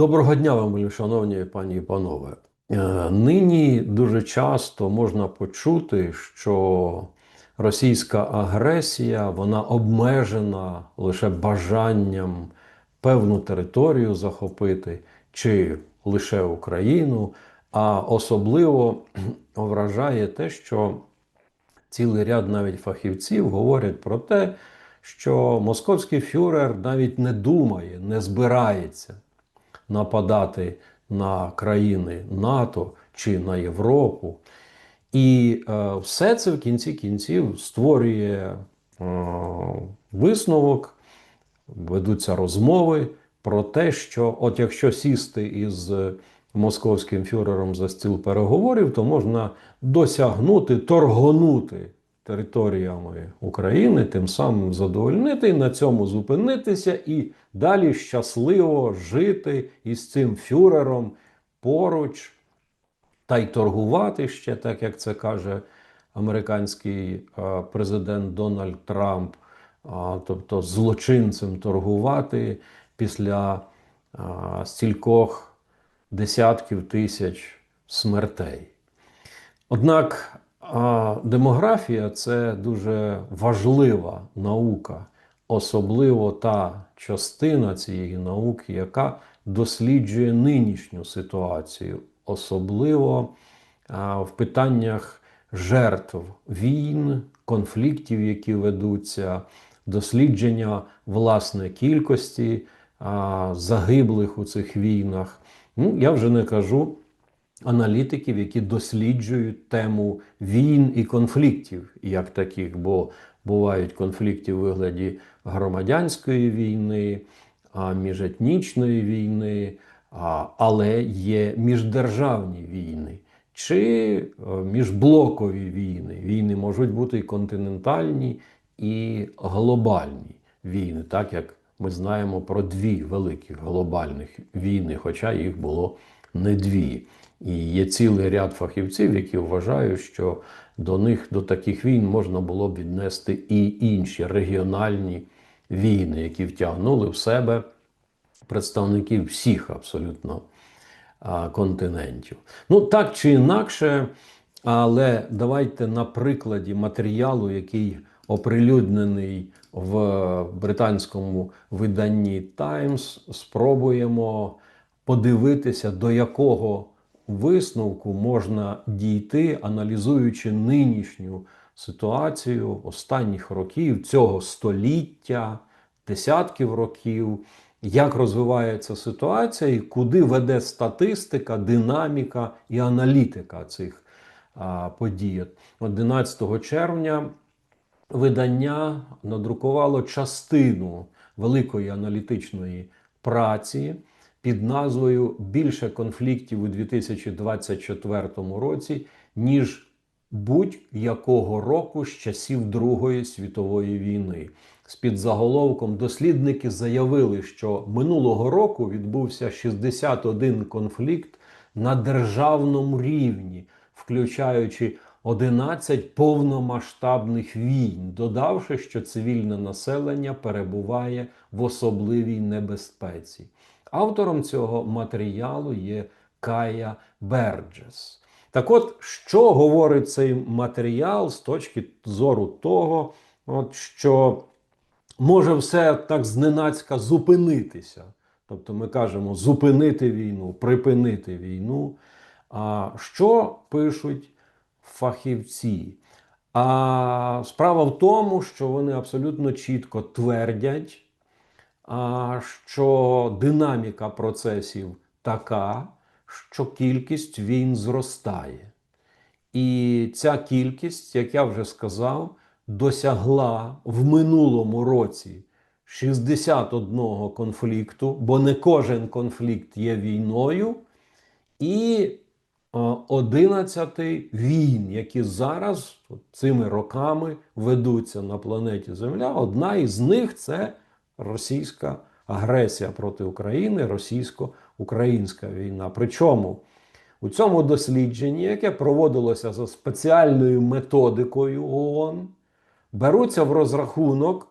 Доброго дня вам, шановні пані і панове. Е, Нині дуже часто можна почути, що російська агресія вона обмежена лише бажанням певну територію захопити чи лише Україну, а особливо вражає те, що цілий ряд навіть фахівців говорять про те, що московський фюрер навіть не думає, не збирається нападати на країни НАТО чи на Європу. І е, все це в кінці кінців створює е, висновок, ведуться розмови про те, що от якщо сісти із московським фюрером за стіл переговорів, то можна досягнути, торгонути територіями України, тим самим задовольнити на цьому зупинитися і далі щасливо жити із цим фюрером поруч та й торгувати ще, так як це каже американський президент Дональд Трамп, тобто злочинцем торгувати після стількох десятків тисяч смертей. Однак демографія це дуже важлива наука, особливо та частина цієї науки, яка досліджує нинішню ситуацію, особливо в питаннях жертв війн, конфліктів, які ведуться, дослідження власне кількості загиблих у цих війнах. Ну, я вже не кажу аналітиків, які досліджують тему війн і конфліктів, як таких, бо бувають конфлікти у вигляді громадянської війни, міжетнічної війни, але є міждержавні війни. Чи е, міжблокові війни. Війни можуть бути і континентальні, і глобальні війни, так як ми знаємо про дві великих глобальних війни, хоча їх було не дві. І є цілий ряд фахівців, які вважають, що до них до таких війн можна було б віднести і інші регіональні війни, які втягнули в себе представників всіх абсолютно континентів. Ну, так чи інакше, але давайте на прикладі матеріалу, який оприлюднений в британському виданні Times, спробуємо подивитися, до якого висновку можна дійти, аналізуючи нинішню ситуацію останніх років, цього століття, десятків років, як розвивається ситуація і куди веде статистика, динаміка і аналітика цих подій. 11 червня видання надрукувало частину великої аналітичної праці під назвою Більше конфліктів у 2024 році, ніж будь-якого року з часів Другої світової війни. З під заголовком дослідники заявили, що минулого року відбувся 61 конфлікт на державному рівні, включаючи 11 повномасштабних війн, додавши, що цивільне населення перебуває в особливій небезпеці. Автором цього матеріалу є Кая Берджес. Так от, що говорить цей матеріал з точки зору того, от, що може все так зненацька зупинитися. Тобто ми кажемо зупинити війну, припинити війну. А що пишуть фахівці? А справа в тому, що вони абсолютно чітко твердять, що динаміка процесів така, що кількість війн зростає. І ця кількість, як я вже сказав, досягла в минулому році 61 конфлікту, бо не кожен конфлікт є війною, і е, 11 війн, які зараз цими роками ведуться на планеті Земля. Одна із них це російська агресія проти України, російсько-українська війна. Причому у цьому дослідженні, яке проводилося за спеціальною методикою ООН, беруться в розрахунок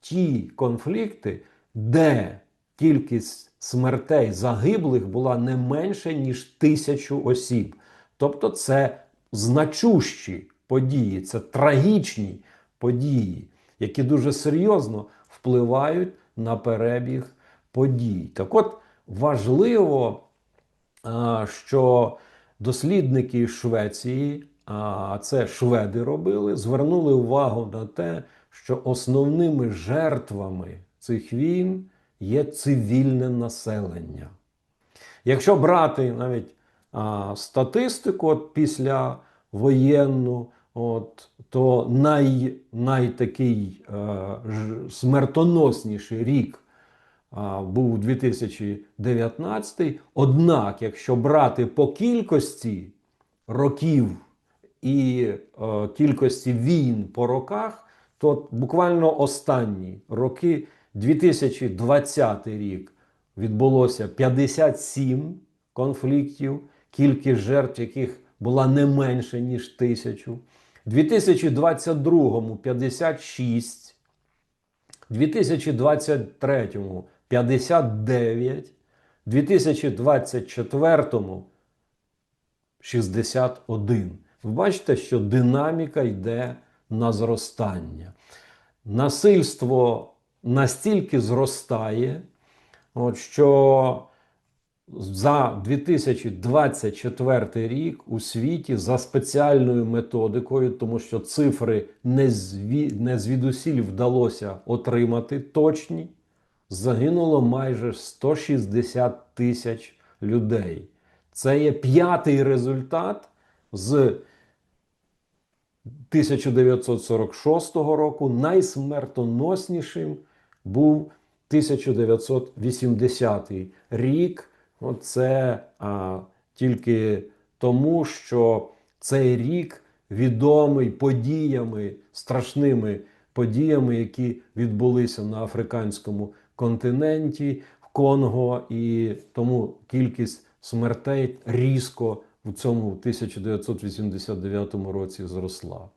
ті конфлікти, де кількість смертей загиблих була не менше, ніж тисячу осіб. Тобто це значущі події, це трагічні події, які дуже серйозно впливають на перебіг подій. Так от важливо, що дослідники Швеції, а це шведи робили, звернули увагу на те, що основними жертвами цих війн є цивільне населення. Якщо брати навіть а, статистику от після воєнну, от, то най, найтакий е, ж- смертоносніший рік а, був 2019. Однак, якщо брати по кількості років і е, кількості війн по роках, то буквально останні роки, 2020 рік, відбулося 57 конфліктів, кількість жертв яких була не менше, ніж тисячу. 2022 56, 2023 59, 2024 61. Ви бачите, що динаміка йде на зростання. Насильство настільки зростає, от, що за 2024 рік у світі за спеціальною методикою, тому що цифри не, зві, не звідусіль вдалося отримати точні, загинуло майже 160 тисяч людей. Це є п'ятий результат з 1946 року. Найсмертоноснішим був 1980 рік. Це а, тільки тому, що цей рік відомий подіями, страшними подіями, які відбулися на африканському континенті в Конго, і тому кількість смертей різко в цьому 1989 році зросла.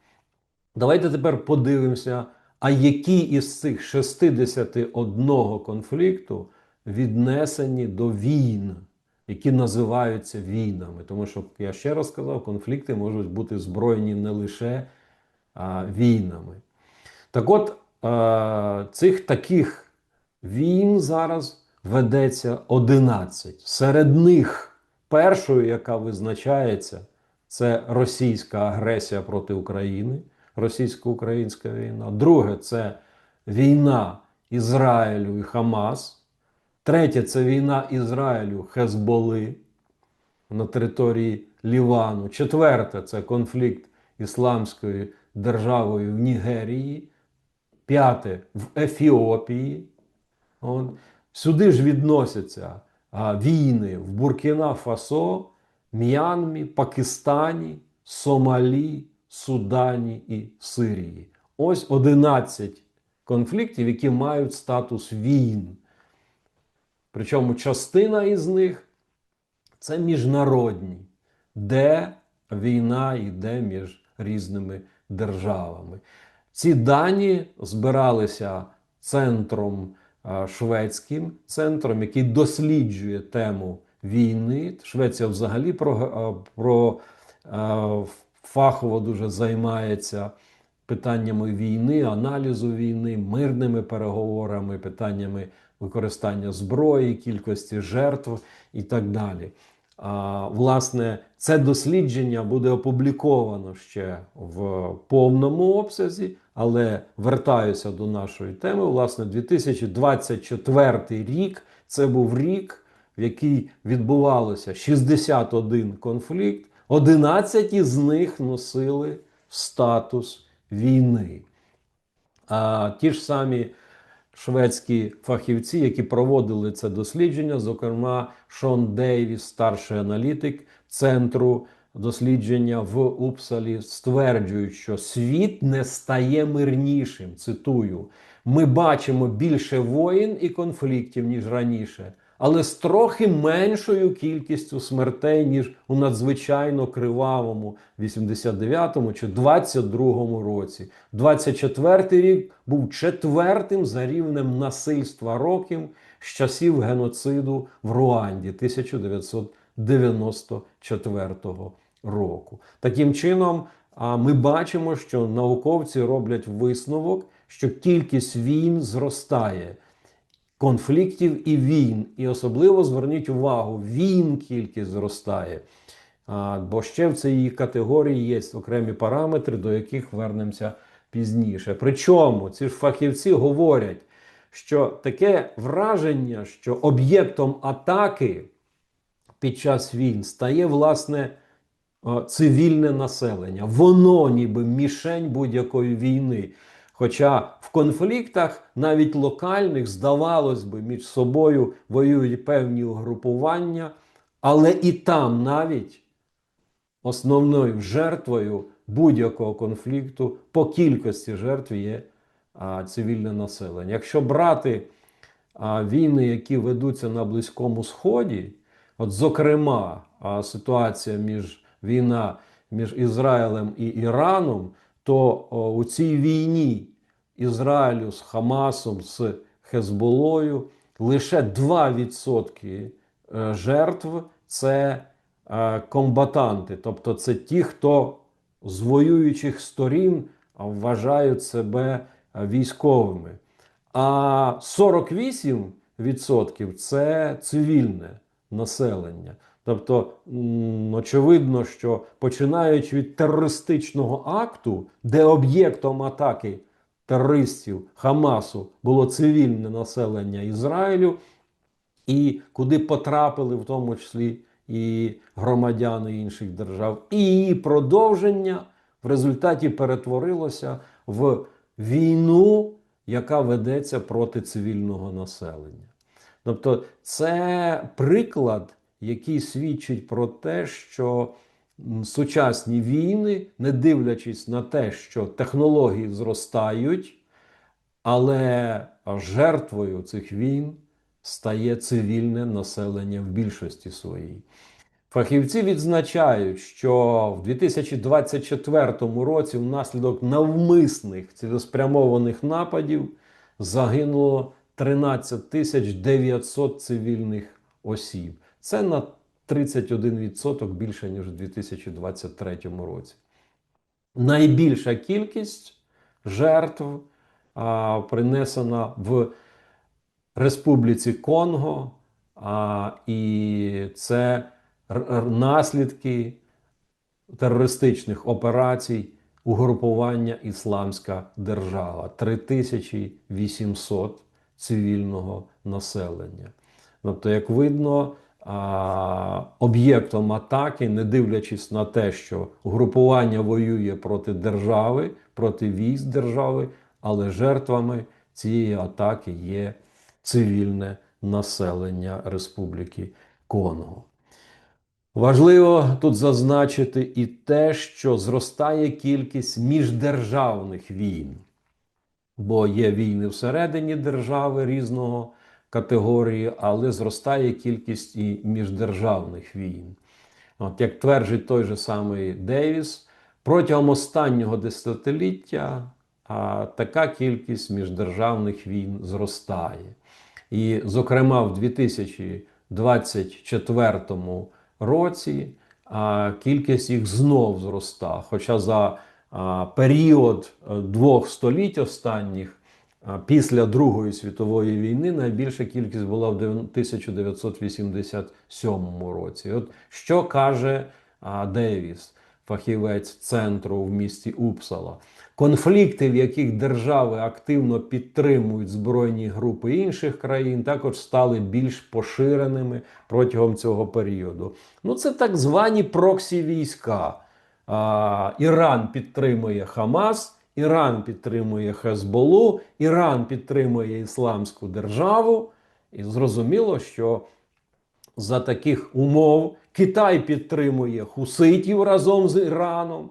Давайте тепер подивимося, а які із цих 61 конфлікту віднесені до війн, які називаються війнами. Тому що, я ще раз сказав, конфлікти можуть бути збройні не лише а, війнами. Так от, е, цих таких війн зараз ведеться 11. Серед них першою, яка визначається, це російська агресія проти України, російсько-українська війна. Друге це війна Ізраїлю і Хамас. Третє це війна Ізраїлю Хезболи на території Лівану. Четверте це конфлікт Ісламською державою в Нігерії. П'яте в Ефіопії. От. Сюди ж відносяться а, війни в Буркіна Фасо, М'янмі, Пакистані, Сомалі, Судані і Сирії. Ось 11 конфліктів, які мають статус війн. Причому частина із них це міжнародні, де війна йде між різними державами. Ці дані збиралися центром шведським центром, який досліджує тему війни. Швеція взагалі про, про фахово дуже займається питаннями війни, аналізу війни, мирними переговорами, питаннями використання зброї, кількості жертв і так далі. Власне, це дослідження буде опубліковано ще в повному обсязі, але вертаюся до нашої теми. Власне, 2024 рік це був рік, в який відбувалося 61 конфлікт, 11 із них носили статус війни. А ті ж самі шведські фахівці, які проводили це дослідження, зокрема Шон Дейвіс, старший аналітик центру дослідження в Упсалі, стверджують, що світ не стає мирнішим. Цитую: ми бачимо більше воїн і конфліктів, ніж раніше. Але з трохи меншою кількістю смертей, ніж у надзвичайно кривавому 89-му чи 22-му році. 24-й рік був четвертим за рівнем насильства років, з часів геноциду в Руанді 1994 року. Таким чином, ми бачимо, що науковці роблять висновок, що кількість війн зростає конфліктів і війн. І особливо зверніть увагу, війн кількість зростає. А, бо ще в цій категорії є окремі параметри, до яких вернемося пізніше. Причому ці ж фахівці говорять, що таке враження, що об'єктом атаки під час війн стає власне е, цивільне населення. Воно ніби мішень будь-якої війни. Хоча в конфліктах, навіть локальних, здавалось би, між собою воюють певні угрупування, але і там навіть основною жертвою будь-якого конфлікту по кількості жертв є а, цивільне населення. Якщо брати а, війни, які ведуться на Близькому Сході, от зокрема, а, ситуація між війна між Ізраїлем і Іраном, то у цій війні Ізраїлю з Хамасом, з Хезболою лише 2% е, жертв це е, комбатанти, тобто це ті, хто з воюючих сторін вважають себе е, військовими. А 48% це цивільне населення. Тобто, очевидно, що починаючи від терористичного акту, де об'єктом атаки терористів Хамасу було цивільне населення Ізраїлю, і куди потрапили, в тому числі і громадяни інших держав, і її продовження в результаті перетворилося в війну, яка ведеться проти цивільного населення. Тобто, це приклад, який свідчить про те, що сучасні війни, не дивлячись на те, що технології зростають, але жертвою цих війн стає цивільне населення в більшості своїй. Фахівці відзначають, що в 2024 році внаслідок навмисних цілеспрямованих нападів загинуло 13 тисяч 900 цивільних осіб. Це на 31% більше, ніж у 2023 році. Найбільша кількість жертв а, принесена в Республіці Конго, а, і це наслідки терористичних операцій угрупування Ісламська держава 3800 цивільного населення. Тобто, як видно, об'єктом атаки, не дивлячись на те, що угрупування воює проти держави, проти військ держави, але жертвами цієї атаки є цивільне населення Республіки Конго. Важливо тут зазначити і те, що зростає кількість міждержавних війн, бо є війни всередині держави різного категорії, але зростає кількість і міждержавних війн. От як тверджить той же самий Девіс, протягом останнього десятиліття а, така кількість міждержавних війн зростає. І, зокрема, в 2024 році а, кількість їх знов зроста. Хоча за а, період е, двох століть останніх, після Другої світової війни, найбільша кількість була в 1987 році. От що каже Девіс, фахівець центру в місті Упсала? Конфлікти, в яких держави активно підтримують збройні групи інших країн, також стали більш поширеними протягом цього періоду. Ну, це так звані проксі війська. А, Іран підтримує Хамас, Іран підтримує Хезболу, Іран підтримує Ісламську державу. І зрозуміло, що за таких умов Китай підтримує хуситів разом з Іраном.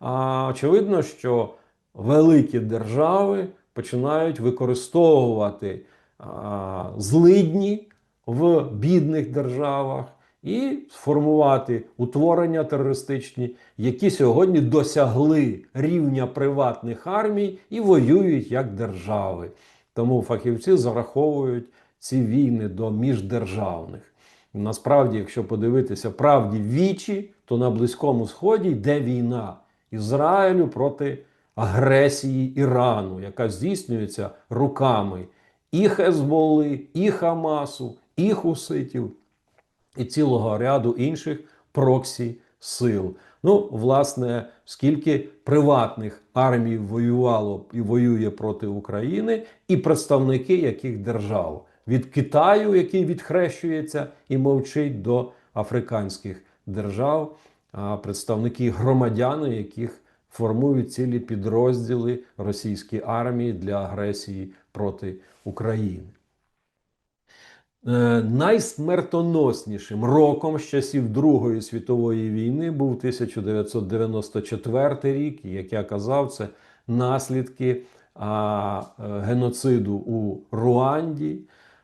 А очевидно, що великі держави починають використовувати а, злидні в бідних державах і сформувати утворення терористичні, які сьогодні досягли рівня приватних армій і воюють як держави. Тому фахівці зараховують ці війни до міждержавних. Насправді, якщо подивитися правді вічі, то на Близькому Сході йде війна Ізраїлю проти агресії Ірану, яка здійснюється руками і Хезболи, і Хамасу, і Хуситів, і цілого ряду інших проксі сил. Ну, власне, скільки приватних армій воювало і воює проти України, і представники яких держав від Китаю, який відхрещується і мовчить до африканських держав, а представники громадяни, яких формують цілі підрозділи російської армії для агресії проти України. Е, Найсмертоноснішим роком з часів Другої світової війни був 1994 рік. Як я казав, це наслідки а, е, геноциду у Руанді.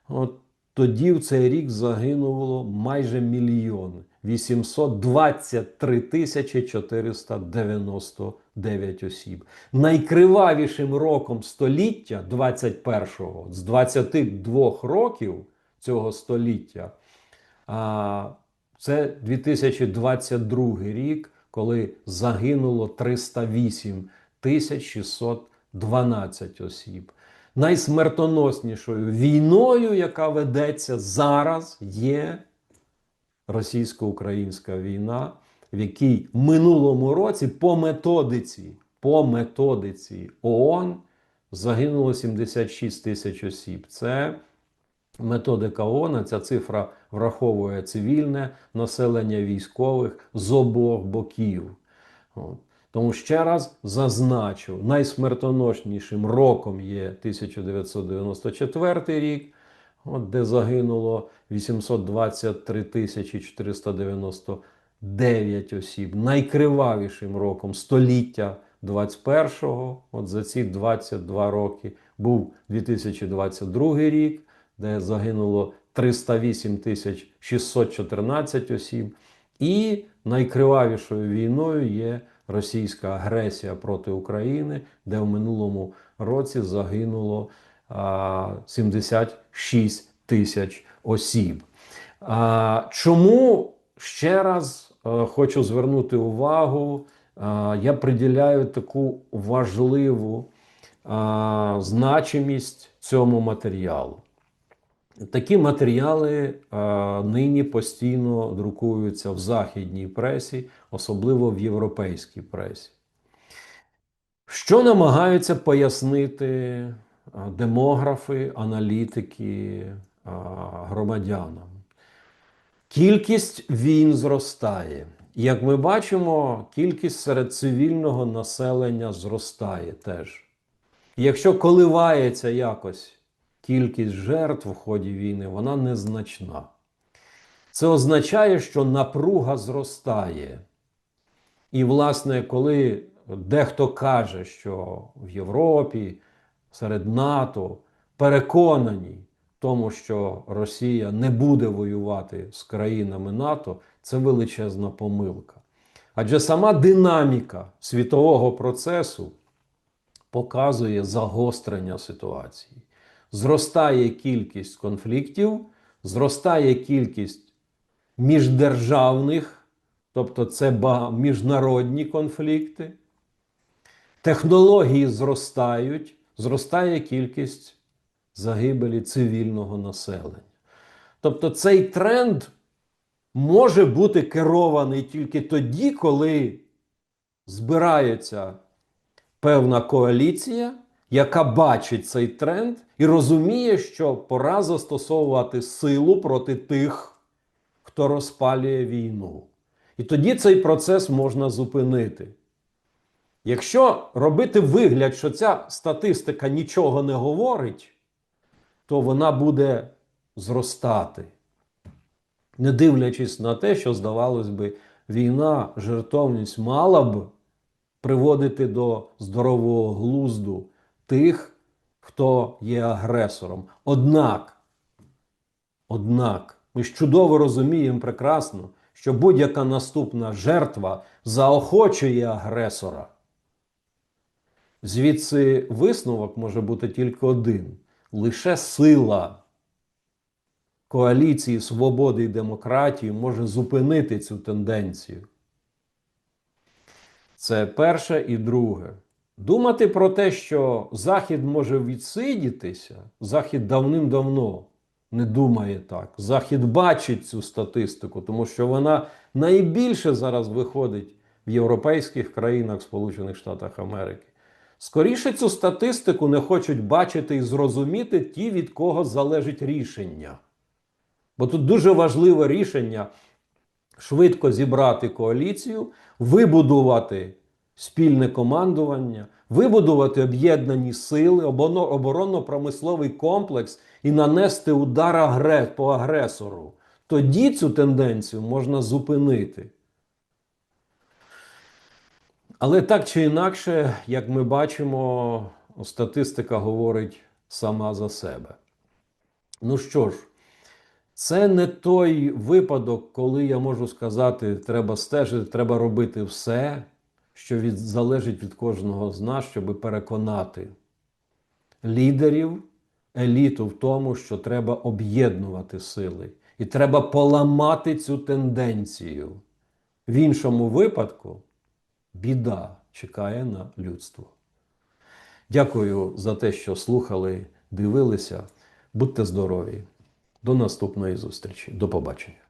От тоді в цей рік загинуло майже мільйон 823 тисячі 499 осіб. Найкривавішим роком століття 21-го з 22 років цього століття. Це 2022 рік, коли загинуло 308 612 осіб. Найсмертоноснішою війною, яка ведеться зараз, є російсько-українська війна, в якій минулому році по методиці, по методиці ООН загинуло 76 тисяч осіб. Це Методика ООН, ця цифра враховує цивільне населення військових з обох боків. Тому ще раз зазначу, найсмертоноснішим роком є 1994 рік, от, де загинуло 823 тисячі 499 осіб. Найкривавішим роком століття 21-го, от за ці 22 роки, був 2022 рік де загинуло 308 тисяч 614 осіб. І найкривавішою війною є російська агресія проти України, де в минулому році загинуло 76 тисяч осіб. Чому ще раз хочу звернути увагу? Я приділяю таку важливу значимість цьому матеріалу. Такі матеріали а, нині постійно друкуються в західній пресі, особливо в європейській пресі. Що намагаються пояснити демографи, аналітики а, громадянам? Кількість війн зростає. Як ми бачимо, кількість серед цивільного населення зростає теж. Якщо коливається якось кількість жертв в ході війни вона незначна. Це означає, що напруга зростає. І, власне, коли дехто каже, що в Європі, серед НАТО переконані в тому, що Росія не буде воювати з країнами НАТО, це величезна помилка. Адже сама динаміка світового процесу показує загострення ситуації зростає кількість конфліктів, зростає кількість міждержавних, тобто це міжнародні конфлікти, технології зростають, зростає кількість загибелі цивільного населення. Тобто цей тренд може бути керований тільки тоді, коли збирається певна коаліція яка бачить цей тренд і розуміє, що пора застосовувати силу проти тих, хто розпалює війну. І тоді цей процес можна зупинити. Якщо робити вигляд, що ця статистика нічого не говорить, то вона буде зростати. Не дивлячись на те, що, здавалось би, війна, жертовність мала б приводити до здорового глузду тих, хто є агресором. Однак, однак, ми ж чудово розуміємо прекрасно, що будь-яка наступна жертва заохочує агресора. Звідси висновок може бути тільки один: лише сила коаліції свободи і демократії може зупинити цю тенденцію. Це перше і друге. Думати про те, що Захід може відсидітися, Захід давним-давно не думає так. Захід бачить цю статистику, тому що вона найбільше зараз виходить в європейських країнах Сполучених Штатах Америки. Скоріше цю статистику не хочуть бачити і зрозуміти ті, від кого залежить рішення. Бо тут дуже важливе рішення швидко зібрати коаліцію, вибудувати спільне командування, вибудувати об'єднані сили, оборонно-промисловий комплекс і нанести удар по агресору. Тоді цю тенденцію можна зупинити. Але так чи інакше, як ми бачимо, статистика говорить сама за себе. Ну що ж, це не той випадок, коли я можу сказати, треба стежити, треба робити все, що від, залежить від кожного з нас, щоб переконати лідерів, еліту в тому, що треба об'єднувати сили. І треба поламати цю тенденцію. В іншому випадку біда чекає на людство. Дякую за те, що слухали, дивилися. Будьте здорові. До наступної зустрічі. До побачення.